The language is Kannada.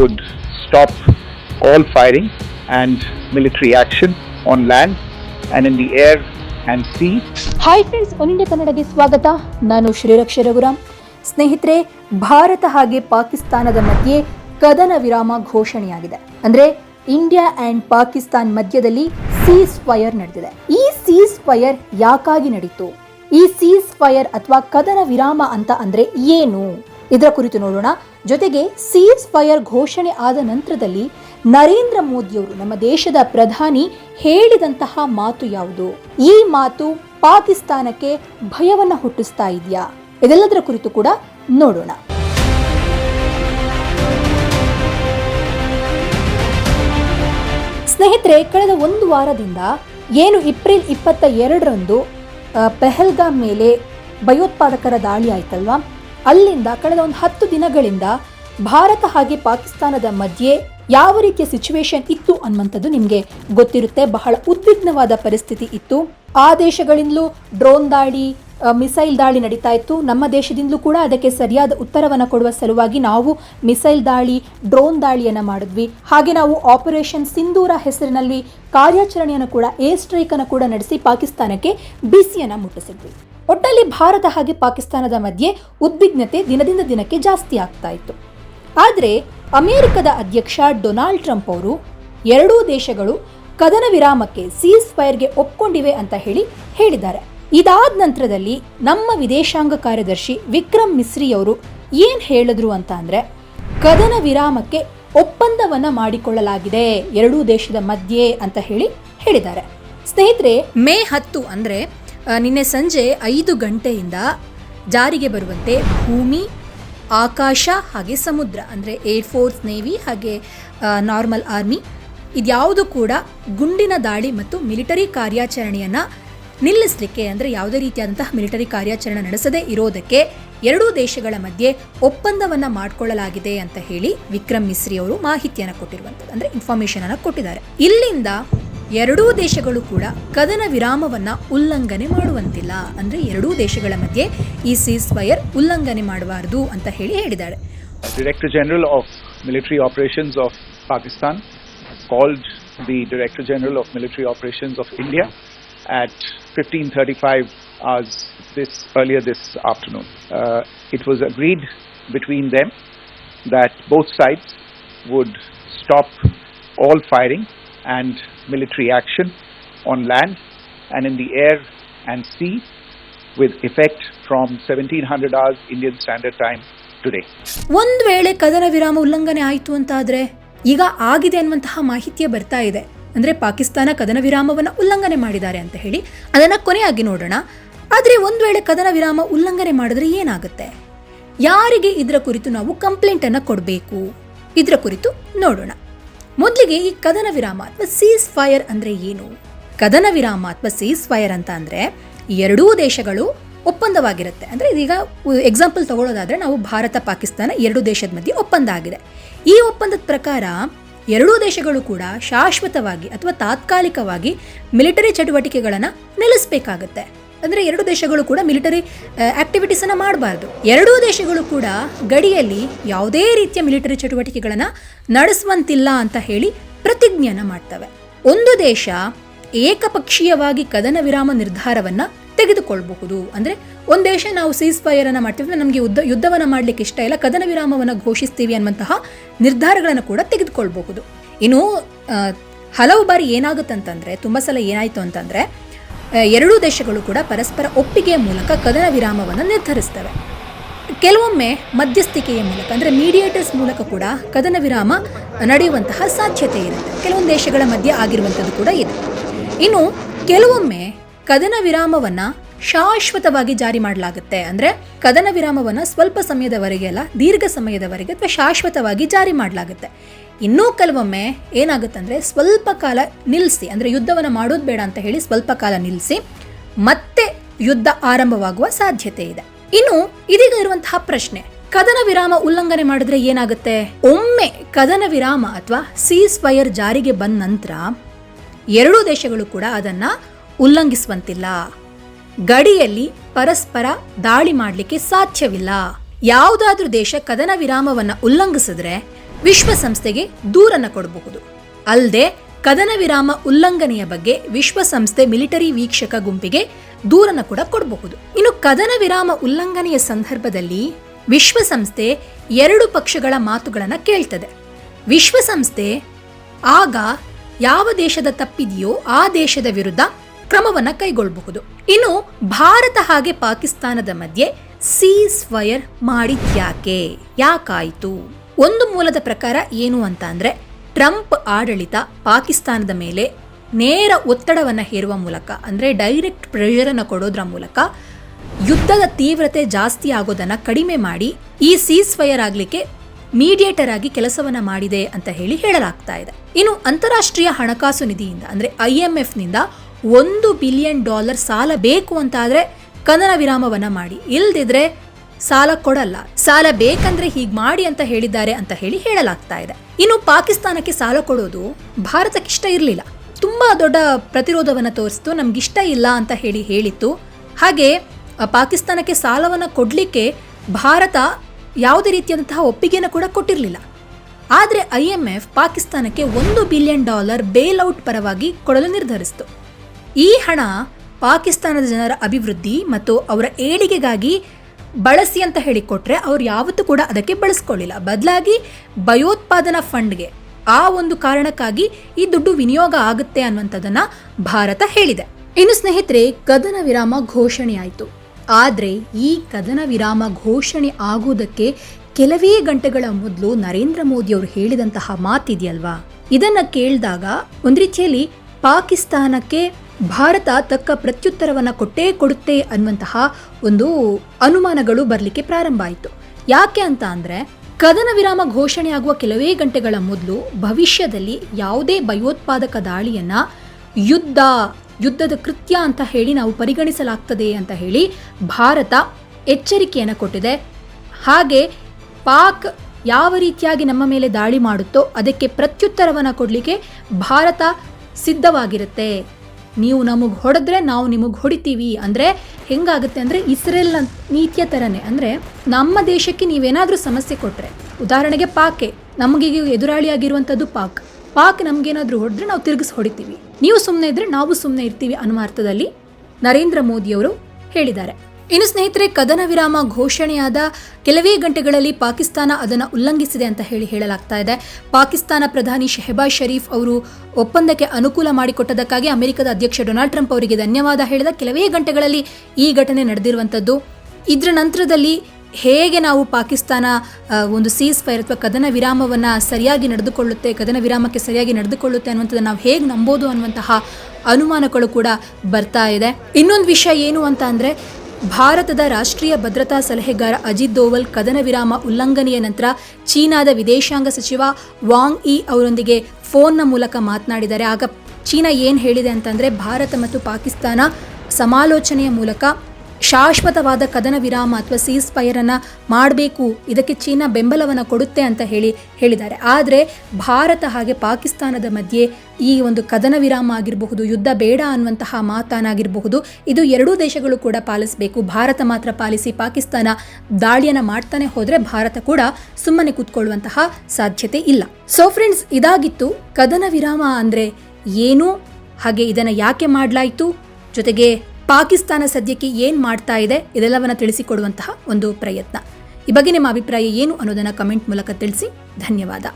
would stop all firing and military action on land and in the air and sea. Hi friends One India ಕನ್ನಡಗೆ ಸ್ವಾಗತ. ನಾನು ಶ್ರೀರಕ್ಷ ರಘುರಾಮ್. ಸ್ನೇಹಿತರೆ, ಭಾರತ ಹಾಗೆ ಪಾಕಿಸ್ತಾನದ ಮಧ್ಯೆ ಕದನ ವಿರಾಮ ಘೋಷಣೆಯಾಗಿದೆ. ಅಂದ್ರೆ ಇಂಡಿಯಾ ಅಂಡ್ ಪಾಕಿಸ್ತಾನ್ ಮಧ್ಯದಲ್ಲಿ ಸೀಸ್ ಫೈರ್ ನಡೆದಿದೆ. ಈ ಸೀಸ್ ಫೈರ್ ಯಾಕಾಗಿ ನಡೀತು? ಈ ಸೀಸ್ ಫೈರ್ ಅಥವಾ ಕದನ ವಿರಾಮ ಅಂತ ಅಂದ್ರೆ ಏನು? ಇದರ ಕುರಿತು ನೋಡೋಣ. ಜೊತೆಗೆ ಸೀಸ್ ಫೈರ್ ಘೋಷಣೆ ಆದ ನಂತರದಲ್ಲಿ ನರೇಂದ್ರ ಮೋದಿಯವರು ನಮ್ಮ ದೇಶದ ಪ್ರಧಾನಿ ಹೇಳಿದಂತಹ ಮಾತು ಯಾವುದು? ಈ ಮಾತು ಪಾಕಿಸ್ತಾನಕ್ಕೆ ಭಯವನ್ನ ಹುಟ್ಟಿಸ್ತಾ ಇದೆಯಾ? ಇದೆಲ್ಲದರ ಕುರಿತು ಕೂಡ ನೋಡೋಣ. ಸ್ನೇಹಿತರೆ, ಕಳೆದ ಒಂದು ವಾರದಿಂದ ಏನು ಏಪ್ರಿಲ್ ಇಪ್ಪತ್ತ ಎರಡರಂದು ಪೆಹಲ್ಗಾಮ್ ಮೇಲೆ ಭಯೋತ್ಪಾದಕರ ದಾಳಿ ಆಯ್ತಲ್ವಾ? ಅಲ್ಲಿಂದ ಕಳೆದ ಒಂದು ಹತ್ತು ದಿನಗಳಿಂದ ಭಾರತ ಹಾಗೆ ಪಾಕಿಸ್ತಾನದ ಮಧ್ಯೆ ಯಾವ ರೀತಿಯ ಸಿಚುವೇಶನ್ ಇತ್ತು ಅನ್ನುವಂಥದ್ದು ನಿಮಗೆ ಗೊತ್ತಿರುತ್ತೆ. ಬಹಳ ಉದ್ವಿಗ್ನವಾದ ಪರಿಸ್ಥಿತಿ ಇತ್ತು. ಆ ದೇಶಗಳಿಂದಲೂ ಡ್ರೋನ್ ದಾಳಿ ಮಿಸೈಲ್ ದಾಳಿ ನಡೀತಾ ಇತ್ತು. ನಮ್ಮ ದೇಶದಿಂದಲೂ ಕೂಡ ಅದಕ್ಕೆ ಸರಿಯಾದ ಉತ್ತರವನ್ನು ಕೊಡುವ ಸಲುವಾಗಿ ನಾವು ಮಿಸೈಲ್ ದಾಳಿ ಡ್ರೋನ್ ದಾಳಿಯನ್ನು ಮಾಡಿದ್ವಿ. ಹಾಗೆ ನಾವು ಆಪರೇಷನ್ ಸಿಂಧೂರ ಹೆಸರಿನಲ್ಲಿ ಕಾರ್ಯಾಚರಣೆಯನ್ನು ಕೂಡ ಏರ್ ಸ್ಟ್ರೈಕನ್ನು ಕೂಡ ನಡೆಸಿ ಪಾಕಿಸ್ತಾನಕ್ಕೆ ಬಿಸಿಯನ್ನು ಮುಟ್ಟಿಸಿದ್ವಿ. ಒಟ್ಟಲ್ಲಿ ಭಾರತ ಹಾಗೆ ಪಾಕಿಸ್ತಾನದ ಮಧ್ಯೆ ಉದ್ವಿಗ್ನತೆ ದಿನದಿಂದ ದಿನಕ್ಕೆ ಜಾಸ್ತಿ ಆಗ್ತಾ ಇತ್ತು. ಆದರೆ ಅಮೆರಿಕದ ಅಧ್ಯಕ್ಷ ಡೊನಾಲ್ಡ್ ಟ್ರಂಪ್ ಅವರು, ಎರಡೂ ದೇಶಗಳು ಕದನ ವಿರಾಮಕ್ಕೆ ಸೀಸ್ ಫೈರ್ಗೆ ಒಪ್ಕೊಂಡಿವೆ ಅಂತ ಹೇಳಿ ಹೇಳಿದ್ದಾರೆ. ಇದಾದ ನಂತರದಲ್ಲಿ ನಮ್ಮ ವಿದೇಶಾಂಗ ಕಾರ್ಯದರ್ಶಿ ವಿಕ್ರಮ್ ಮಿಸ್ರಿ ಅವರು ಏನ್ ಹೇಳಿದ್ರು ಅಂತ ಅಂದರೆ, ಕದನ ವಿರಾಮಕ್ಕೆ ಒಪ್ಪಂದವನ್ನ ಮಾಡಿಕೊಳ್ಳಲಾಗಿದೆ ಎರಡೂ ದೇಶದ ಮಧ್ಯೆ ಅಂತ ಹೇಳಿ ಹೇಳಿದ್ದಾರೆ. ಸ್ನೇಹಿತರೆ, ಮೇ ಹತ್ತು ಅಂದ್ರೆ ನಿನ್ನೆ ಸಂಜೆ ಐದು ಗಂಟೆಯಿಂದ ಜಾರಿಗೆ ಬರುವಂತೆ ಭೂಮಿ, ಆಕಾಶ ಹಾಗೆ ಸಮುದ್ರ, ಅಂದರೆ ಏರ್ ಫೋರ್ಸ್, ನೇವಿ ಹಾಗೆ ನಾರ್ಮಲ್ ಆರ್ಮಿ. ಇದ್ಯಾವುದು ಕೂಡ ಗುಂಡಿನ ದಾಳಿ ಮತ್ತು ಮಿಲಿಟರಿ ಕಾರ್ಯಾಚರಣೆಯನ್ನು ನಿಲ್ಲಿಸಲಿಕ್ಕೆ, ಅಂದರೆ ಯಾವುದೇ ರೀತಿಯಾದಂತಹ ಮಿಲಿಟರಿ ಕಾರ್ಯಾಚರಣೆ ನಡೆಸದೇ ಇರೋದಕ್ಕೆ ಎರಡೂ ದೇಶಗಳ ಮಧ್ಯೆ ಒಪ್ಪಂದವನ್ನು ಮಾಡಿಕೊಳ್ಳಲಾಗಿದೆ ಅಂತ ಹೇಳಿ ವಿಕ್ರಮ್ ಮಿಸ್ರಿ ಅವರು ಮಾಹಿತಿಯನ್ನು ಕೊಟ್ಟಿರುವಂಥದ್ದು ಅಂದರೆ ಇನ್ಫಾರ್ಮೇಷನನ್ನು ಕೊಟ್ಟಿದ್ದಾರೆ. ಇಲ್ಲಿಂದ ಎರಡೂ ದೇಶಗಳು ಕೂಡ ಕದನ ವಿರಾಮವನ್ನ ಉಲ್ಲಂಘನೆ ಮಾಡುವಂತಿಲ್ಲ. ಅಂದ್ರೆ ಎರಡೂ ದೇಶಗಳ ಮಧ್ಯೆ ಈ ಸೀಸ್ ಫೈರ್ ಉಲ್ಲಂಘನೆ ಮಾಡಬಾರದು ಅಂತ ಹೇಳಿ ಹೇಳಿದ್ದಾರೆ director general of military operations of Pakistan called the director general of military operations of India at fifteen thirty five as this earlier this afternoon it was agreed between them that both sides would stop all firing and military action on land and in the air and sea with effect from 1700 hours Indian Standard Time today. ಒಂದು ವೇಳೆ ಕದನ ವಿರಾಮ ಉಲ್ಲಂಘನೆ ಆಯಿತು ಅಂತ ಆದ್ರೆ ಈಗ ಆಗಿದೆ ಅನ್ನುವಂತಹ ಮಾಹಿತಿಯ ಬರ್ತಾ ಇದೆ. ಅಂದರೆ ಪಾಕಿಸ್ತಾನ ಕದನ ವಿರಾಮವನ್ನು ಉಲ್ಲಂಘನೆ ಮಾಡಿದ್ದಾರೆ ಅಂತ ಹೇಳಿ. ಅದನ್ನು ಕೊನೆಯಾಗಿ ನೋಡೋಣ. ಆದರೆ ಒಂದು ವೇಳೆ ಕದನ ವಿರಾಮ ಉಲ್ಲಂಘನೆ ಮಾಡಿದ್ರೆ ಏನಾಗುತ್ತೆ? ಯಾರಿಗೆ ಇದರ ಕುರಿತು ನಾವು ಕಂಪ್ಲೇಂಟನ್ನು ಕೊಡಬೇಕು? ಇದರ ಕುರಿತು ನೋಡೋಣ. ಮೊದಲಿಗೆ ಈ ಕದನ ವಿರಾಮ ಅಥವಾ ಸೀಸ್ ಫೈರ್ ಅಂದ್ರೆ ಏನು? ಕದನ ವಿರಾಮ ಅಥವಾ ಸೀಸ್ ಫೈರ್ ಅಂತ ಅಂದರೆ ಎರಡೂ ದೇಶಗಳು ಒಪ್ಪಂದವಾಗಿರುತ್ತೆ. ಅಂದ್ರೆ ಇದೀಗ ಎಕ್ಸಾಂಪಲ್ ತಗೊಳ್ಳೋದಾದ್ರೆ ನಾವು ಭಾರತ, ಪಾಕಿಸ್ತಾನ ಎರಡು ದೇಶದ ಮಧ್ಯೆ ಒಪ್ಪಂದ ಆಗಿದೆ. ಈ ಒಪ್ಪಂದದ ಪ್ರಕಾರ ಎರಡೂ ದೇಶಗಳು ಕೂಡ ಶಾಶ್ವತವಾಗಿ ಅಥವಾ ತಾತ್ಕಾಲಿಕವಾಗಿ ಮಿಲಿಟರಿ ಚಟುವಟಿಕೆಗಳನ್ನು ನಿಲ್ಲಿಸಬೇಕಾಗತ್ತೆ. ಅಂದ್ರೆ ಎರಡು ದೇಶಗಳು ಕೂಡ ಮಿಲಿಟರಿ ಆಕ್ಟಿವಿಟೀಸ್ ಅನ್ನ ಮಾಡಬಾರ್ದು. ಎರಡೂ ದೇಶಗಳು ಕೂಡ ಗಡಿಯಲ್ಲಿ ಯಾವುದೇ ರೀತಿಯ ಮಿಲಿಟರಿ ಚಟುವಟಿಕೆಗಳನ್ನು ನಡೆಸುವಂತಿಲ್ಲ ಅಂತ ಹೇಳಿ ಪ್ರತಿಜ್ಞೆಯನ್ನು ಮಾಡ್ತವೆ. ಒಂದು ದೇಶ ಏಕಪಕ್ಷೀಯವಾಗಿ ಕದನ ವಿರಾಮ ನಿರ್ಧಾರವನ್ನು ತೆಗೆದುಕೊಳ್ಳಬಹುದು ಅಂದರೆ ಒಂದು ದೇಶ ನಾವು ಸೀಸ್ ಫೈರನ್ನು ಮಾಡ್ತೀವಿ ನಮಗೆ ಯುದ್ಧ, ಯುದ್ಧವನ್ನು ಮಾಡ್ಲಿಕ್ಕೆ ಇಷ್ಟ ಇಲ್ಲ, ಕದನ ವಿರಾಮವನ್ನು ಘೋಷಿಸ್ತೀವಿ ಅನ್ನುವಂತಹ ನಿರ್ಧಾರಗಳನ್ನು ಕೂಡ ತೆಗೆದುಕೊಳ್ಬಹುದು. ಇನ್ನು ಹಲವು ಬಾರಿ ಏನಾಗುತ್ತಂತಂದರೆ, ತುಂಬ ಸಲ ಏನಾಯಿತು ಅಂತಂದ್ರೆ ಎರಡೂ ದೇಶಗಳು ಕೂಡ ಪರಸ್ಪರ ಒಪ್ಪಿಗೆಯ ಮೂಲಕ ಕದನ ವಿರಾಮವನ್ನು ನಿರ್ಧರಿಸ್ತವೆ ಕೆಲವೊಮ್ಮೆ ಮಧ್ಯಸ್ಥಿಕೆಯ ಮೂಲಕ, ಅಂದರೆ ಮೀಡಿಯೇಟರ್ಸ್ ಮೂಲಕ ಕೂಡ ಕದನ ವಿರಾಮ ನಡೆಯುವಂತಹ ಸಾಧ್ಯತೆ ಇರುತ್ತೆ. ಕೆಲವೊಂದು ದೇಶಗಳ ಮಧ್ಯೆ ಆಗಿರುವಂಥದ್ದು ಕೂಡ ಇದೆ. ಇನ್ನು ಕೆಲವೊಮ್ಮೆ ಕದನ ವಿರಾಮವನ್ನ ಶಾಶ್ವತವಾಗಿ ಜಾರಿ ಮಾಡಲಾಗುತ್ತೆ. ಅಂದ್ರೆ ಕದನ ವಿರಾಮವನ್ನ ಸ್ವಲ್ಪ ಸಮಯದವರೆಗೆ ಅಲ್ಲ, ದೀರ್ಘ ಸಮಯದವರೆಗೆ ಅಥವಾ ಶಾಶ್ವತವಾಗಿ ಜಾರಿ ಮಾಡಲಾಗುತ್ತೆ. ಇನ್ನೂ ಕೆಲವೊಮ್ಮೆ ಏನಾಗುತ್ತಂದ್ರೆ ಸ್ವಲ್ಪ ಕಾಲ ನಿಲ್ಲಿಸಿ ಅಂದ್ರೆ ಯುದ್ಧವನ್ನ ಮಾಡೋದು ಬೇಡ ಅಂತ ಹೇಳಿ ಸ್ವಲ್ಪ ಕಾಲ ನಿಲ್ಲಿಸಿ ಮತ್ತೆ ಯುದ್ಧ ಆರಂಭವಾಗುವ ಸಾಧ್ಯತೆ ಇದೆ. ಇನ್ನು ಇದೀಗ ಇರುವಂತಹ ಪ್ರಶ್ನೆ, ಕದನ ವಿರಾಮ ಉಲ್ಲಂಘನೆ ಮಾಡಿದ್ರೆ ಏನಾಗುತ್ತೆ? ಒಮ್ಮೆ ಕದನ ವಿರಾಮ ಅಥವಾ ಸೀಸ್ ಫೈರ್ ಜಾರಿಗೆ ಬಂದ ನಂತರ ಎರಡೂ ದೇಶಗಳು ಕೂಡ ಅದನ್ನ ಉಲ್ಲಂಘಿಸುವಂತಿಲ್ಲ. ಗಡಿಯಲ್ಲಿ ಪರಸ್ಪರ ದಾಳಿ ಮಾಡಲಿಕ್ಕೆ ಸಾಧ್ಯವಿಲ್ಲ. ಯಾವುದಾದ್ರೂ ದೇಶ ಕದನ ವಿರಾಮವನ್ನು ಉಲ್ಲಂಘಿಸಿದ್ರೆ ವಿಶ್ವಸಂಸ್ಥೆಗೆ ದೂರನ್ನ ಕೊಡಬಹುದು. ಅಲ್ಲದೆ ಕದನ ವಿರಾಮ ಉಲ್ಲಂಘನೆಯ ಬಗ್ಗೆ ವಿಶ್ವಸಂಸ್ಥೆ ಮಿಲಿಟರಿ ವೀಕ್ಷಕ ಗುಂಪಿಗೆ ದೂರನ್ನ ಕೂಡ ಕೊಡಬಹುದು. ಇನ್ನು ಕದನ ವಿರಾಮ ಉಲ್ಲಂಘನೆಯ ಸಂದರ್ಭದಲ್ಲಿ ವಿಶ್ವಸಂಸ್ಥೆ ಎರಡು ಪಕ್ಷಗಳ ಮಾತುಗಳನ್ನು ಕೇಳ್ತದೆ. ವಿಶ್ವಸಂಸ್ಥೆ ಆಗ ಯಾವ ದೇಶದ ತಪ್ಪಿದೆಯೋ ಆ ದೇಶದ ವಿರುದ್ಧ ಕ್ರಮವನ್ನ ಕೈಗೊಳ್ಳಬಹುದು ಇನ್ನು ಭಾರತ ಹಾಗೆ ಪಾಕಿಸ್ತಾನದ ಮಧ್ಯೆ ಸೀಸ್ ಫೈರ್ ಮಾಡಿದ್ಯಾಕೆ? ಯಾಕಾಯಿತು? ಒಂದು ಮೂಲದ ಪ್ರಕಾರ ಏನು ಅಂತ ಅಂದ್ರೆ ಟ್ರಂಪ್ ಆಡಳಿತ ಪಾಕಿಸ್ತಾನದ ಮೇಲೆ ನೇರ ಒತ್ತಡವನ್ನ ಹೇರುವ ಮೂಲಕ, ಅಂದ್ರೆ ಡೈರೆಕ್ಟ್ ಪ್ರೆಷರ್ ಅನ್ನು ಕೊಡೋದ್ರ ಮೂಲಕ ಯುದ್ಧದ ತೀವ್ರತೆ ಜಾಸ್ತಿ ಆಗೋದನ್ನ ಕಡಿಮೆ ಮಾಡಿ ಈ ಸೀಸ್ ಫೈರ್ ಆಗಲಿಕ್ಕೆ ಮೀಡಿಯೇಟರ್ ಆಗಿ ಕೆಲಸವನ್ನ ಮಾಡಿದೆ ಅಂತ ಹೇಳಿ ಹೇಳಲಾಗ್ತಾ ಇದೆ. ಇನ್ನು ಅಂತಾರಾಷ್ಟ್ರೀಯ ಹಣಕಾಸು ನಿಧಿಯಿಂದ, ಅಂದ್ರೆ ಐ ಎಂ ಎಫ್ನಿಂದ ಒಂದು ಬಿಲಿಯನ್ ಡಾಲರ್ ಸಾಲ ಬೇಕು ಅಂತಾದರೆ ಕನ್ನಡ ವಿರಾಮವನ್ನು ಮಾಡಿ. ಇಲ್ದಿದ್ರೆ ಸಾಲ ಕೊಡಲ್ಲ. ಸಾಲ ಬೇಕಂದ್ರೆ ಹೀಗೆ ಮಾಡಿ ಅಂತ ಹೇಳಿದ್ದಾರೆ ಅಂತ ಹೇಳಿ ಹೇಳಲಾಗ್ತಾ ಇದೆ. ಇನ್ನು ಪಾಕಿಸ್ತಾನಕ್ಕೆ ಸಾಲ ಕೊಡೋದು ಭಾರತಕ್ಕೆ ಇಷ್ಟ ಇರಲಿಲ್ಲ. ತುಂಬ ದೊಡ್ಡ ಪ್ರತಿರೋಧವನ್ನ ತೋರಿಸ್ತು, ನಮ್ಗಿಷ್ಟ ಇಲ್ಲ ಅಂತ ಹೇಳಿ ಹೇಳಿತ್ತು. ಹಾಗೆ ಪಾಕಿಸ್ತಾನಕ್ಕೆ ಸಾಲವನ್ನು ಕೊಡಲಿಕ್ಕೆ ಭಾರತ ಯಾವುದೇ ರೀತಿಯಾದಂತಹ ಒಪ್ಪಿಗೆಯನ್ನು ಕೂಡ ಕೊಟ್ಟಿರಲಿಲ್ಲ. ಆದರೆ ಐ ಎಂ ಎಫ್ ಪಾಕಿಸ್ತಾನಕ್ಕೆ ಒಂದು ಬಿಲಿಯನ್ ಡಾಲರ್ ಬೇಲ್ಔಟ್ ಪರವಾಗಿ ಕೊಡಲು ನಿರ್ಧರಿಸಿತು. ಈ ಹಣ ಪಾಕಿಸ್ತಾನದ ಜನರ ಅಭಿವೃದ್ಧಿ ಮತ್ತು ಅವರ ಏಳಿಗೆಗಾಗಿ ಬಳಸಿ ಅಂತ ಹೇಳಿಕೊಟ್ರೆ ಅವ್ರು ಯಾವತ್ತೂ ಕೂಡ ಅದಕ್ಕೆ ಬಳಸ್ಕೊಳ್ಳಿಲ್ಲ. ಬದಲಾಗಿ ಭಯೋತ್ಪಾದನಾ ಫಂಡ್ಗೆ ಆ ಒಂದು ಕಾರಣಕ್ಕಾಗಿ ಈ ದುಡ್ಡು ವಿನಿಯೋಗ ಆಗುತ್ತೆ ಅನ್ನುವಂಥದ್ದನ್ನ ಭಾರತ ಹೇಳಿದೆ. ಇನ್ನು ಸ್ನೇಹಿತರೆ, ಕದನ ವಿರಾಮ ಘೋಷಣೆ ಆಯಿತು. ಆದರೆ ಈ ಕದನ ವಿರಾಮ ಘೋಷಣೆ ಆಗುವುದಕ್ಕೆ ಕೆಲವೇ ಗಂಟೆಗಳ ಮೊದಲು ನರೇಂದ್ರ ಮೋದಿ ಅವರು ಹೇಳಿದಂತಹ ಮಾತಿದೆಯಲ್ವಾ? ಇದನ್ನ ಕೇಳಿದಾಗ ಒಂದು ರೀತಿಯಲ್ಲಿ ಪಾಕಿಸ್ತಾನಕ್ಕೆ ಭಾರತ ತಕ್ಕ ಪ್ರತ್ಯುತ್ತರವನ್ನು ಕೊಟ್ಟೇ ಕೊಡುತ್ತೆ ಅನ್ನುವಂತಹ ಒಂದು ಅನುಮಾನಗಳು ಬರಲಿಕ್ಕೆ ಪ್ರಾರಂಭ ಆಯಿತು. ಯಾಕೆ ಅಂತ ಅಂದರೆ, ಕದನ ವಿರಾಮ ಘೋಷಣೆ ಆಗುವ ಕೆಲವೇ ಗಂಟೆಗಳ ಮೊದಲು ಭವಿಷ್ಯದಲ್ಲಿ ಯಾವುದೇ ಭಯೋತ್ಪಾದಕ ದಾಳಿಯನ್ನು ಯುದ್ಧ, ಯುದ್ಧದ ಕೃತ್ಯ ಅಂತ ಹೇಳಿ ನಾವು ಪರಿಗಣಿಸಲಾಗ್ತದೆ ಅಂತ ಹೇಳಿ ಭಾರತ ಎಚ್ಚರಿಕೆಯನ್ನು ಕೊಟ್ಟಿದೆ. ಹಾಗೆ ಪಾಕ್ ಯಾವ ರೀತಿಯಾಗಿ ನಮ್ಮ ಮೇಲೆ ದಾಳಿ ಮಾಡುತ್ತೋ ಅದಕ್ಕೆ ಪ್ರತ್ಯುತ್ತರವನ್ನು ಕೊಡಲಿಕ್ಕೆ ಭಾರತ ಸಿದ್ಧವಾಗಿರುತ್ತೆ. ನೀವು ನಮಗೆ ಹೊಡೆದ್ರೆ ನಾವು ನಿಮಗೆ ಹೊಡಿತೀವಿ. ಅಂದರೆ ಹೆಂಗಾಗುತ್ತೆ ಅಂದರೆ ಇಸ್ರೇಲ್ ನೀತಿಯ ಥರನೇ ಅಂದರೆ ನಮ್ಮ ದೇಶಕ್ಕೆ ನೀವೇನಾದರೂ ಸಮಸ್ಯೆ ಕೊಟ್ಟರೆ ಉದಾಹರಣೆಗೆ ಪಾಕೆ. ನಮಗೀಗ ಎದುರಾಳಿಯಾಗಿರುವಂಥದ್ದು ಪಾಕ್. ಪಾಕ್ ನಮಗೇನಾದರೂ ಹೊಡೆದ್ರೆ ನಾವು ತಿರುಗಿಸಿ ಹೊಡಿತೀವಿ. ನೀವು ಸುಮ್ಮನೆ ಇದ್ರೆ ನಾವು ಸುಮ್ಮನೆ ಇರ್ತೀವಿ ಅನ್ನುವ ಅರ್ಥದಲ್ಲಿ ನರೇಂದ್ರ ಮೋದಿಯವರು ಹೇಳಿದ್ದಾರೆ. ಇನ್ನು ಸ್ನೇಹಿತರೆ, ಕದನ ವಿರಾಮ ಘೋಷಣೆಯಾದ ಕೆಲವೇ ಗಂಟೆಗಳಲ್ಲಿ ಪಾಕಿಸ್ತಾನ ಅದನ್ನು ಉಲ್ಲಂಘಿಸಿದೆ ಅಂತ ಹೇಳಿ ಹೇಳಲಾಗ್ತಾ ಇದೆ. ಪಾಕಿಸ್ತಾನ ಪ್ರಧಾನಿ ಶೆಹಬಾಜ್ ಶರೀಫ್ ಅವರು ಒಪ್ಪಂದಕ್ಕೆ ಅನುಕೂಲ ಮಾಡಿಕೊಟ್ಟದಕ್ಕಾಗಿ ಅಮೆರಿಕದ ಅಧ್ಯಕ್ಷ ಡೊನಾಲ್ಡ್ ಟ್ರಂಪ್ ಅವರಿಗೆ ಧನ್ಯವಾದ ಹೇಳಿದ ಕೆಲವೇ ಗಂಟೆಗಳಲ್ಲಿ ಈ ಘಟನೆ ನಡೆದಿರುವಂಥದ್ದು. ಇದರ ನಂತರದಲ್ಲಿ ಹೇಗೆ ನಾವು ಪಾಕಿಸ್ತಾನ ಒಂದು ಸೀಸ್ ಫೈರ್ ಅಥವಾ ಕದನ ವಿರಾಮವನ್ನು ಸರಿಯಾಗಿ ನಡೆದುಕೊಳ್ಳುತ್ತೆ, ಕದನ ವಿರಾಮಕ್ಕೆ ಸರಿಯಾಗಿ ನಡೆದುಕೊಳ್ಳುತ್ತೆ ಅನ್ನುವಂಥದ್ದು ನಾವು ಹೇಗೆ ನಂಬೋದು ಅನ್ನುವಂತಹ ಅನುಮಾನಗಳು ಕೂಡ ಬರ್ತಾ ಇದೆ. ಇನ್ನೊಂದು ವಿಷಯ ಏನು ಅಂತ ಅಂದರೆ ಭಾರತದ ರಾಷ್ಟ್ರೀಯ ಭದ್ರತಾ ಸಲಹೆಗಾರ ಅಜಿತ್ ದೋವಲ್ ಕದನ ವಿರಾಮ ಉಲ್ಲಂಘನೆಯ ನಂತರ ಚೀನಾದ ವಿದೇಶಾಂಗ ಸಚಿವ ವಾಂಗ್ ಇ ಅವರೊಂದಿಗೆ ಫೋನ್ನ ಮೂಲಕ ಮಾತನಾಡಿದ್ದಾರೆ. ಆಗ ಚೀನಾ ಏನು ಹೇಳಿದೆ ಅಂತಂದರೆ, ಭಾರತ ಮತ್ತು ಪಾಕಿಸ್ತಾನ ಸಮಾಲೋಚನೆಯ ಮೂಲಕ ಶಾಶ್ವತವಾದ ಕದನ ವಿರಾಮ ಅಥವಾ ಸೀಸ್ ಫೈರನ್ನು ಮಾಡಬೇಕು, ಇದಕ್ಕೆ ಚೀನಾ ಬೆಂಬಲವನ್ನು ಕೊಡುತ್ತೆ ಅಂತ ಹೇಳಿ ಹೇಳಿದ್ದಾರೆ. ಆದರೆ ಭಾರತ ಹಾಗೆ ಪಾಕಿಸ್ತಾನದ ಮಧ್ಯೆ ಈ ಒಂದು ಕದನ ವಿರಾಮ ಆಗಿರಬಹುದು, ಯುದ್ಧ ಬೇಡ ಅನ್ನುವಂತಹ ಮಾತನಾಗಿರಬಹುದು, ಇದು ಎರಡೂ ದೇಶಗಳು ಕೂಡ ಪಾಲಿಸಬೇಕು. ಭಾರತ ಮಾತ್ರ ಪಾಲಿಸಿ ಪಾಕಿಸ್ತಾನ ದಾಳಿಯನ್ನು ಮಾಡ್ತಾನೆ ಹೋದರೆ ಭಾರತ ಕೂಡ ಸುಮ್ಮನೆ ಕೂತ್ಕೊಳ್ಳುವಂತಹ ಸಾಧ್ಯತೆ ಇಲ್ಲ. ಸೊ ಫ್ರೆಂಡ್ಸ್ ಇದಾಗಿತ್ತು ಕದನ ವಿರಾಮ ಅಂದರೆ ಏನು, ಹಾಗೆ ಇದನ್ನು ಯಾಕೆ ಮಾಡಲಾಯಿತು? ಜೊತೆಗೆ ಪಾಕಿಸ್ತಾನ ಸದ್ಯಕ್ಕೆ ಏನು ಮಾಡ್ತಾ ಇದೆ ಇದೆಲ್ಲವನ್ನ ತಿಳಿಸಿಕೊಡುವಂತಹ ಒಂದು ಪ್ರಯತ್ನ. ಈ ಬಗ್ಗೆ ನಿಮ್ಮ ಅಭಿಪ್ರಾಯ ಏನು ಅನ್ನೋದನ್ನ ಕಮೆಂಟ್ ಮೂಲಕ ತಿಳಿಸಿ. ಧನ್ಯವಾದ.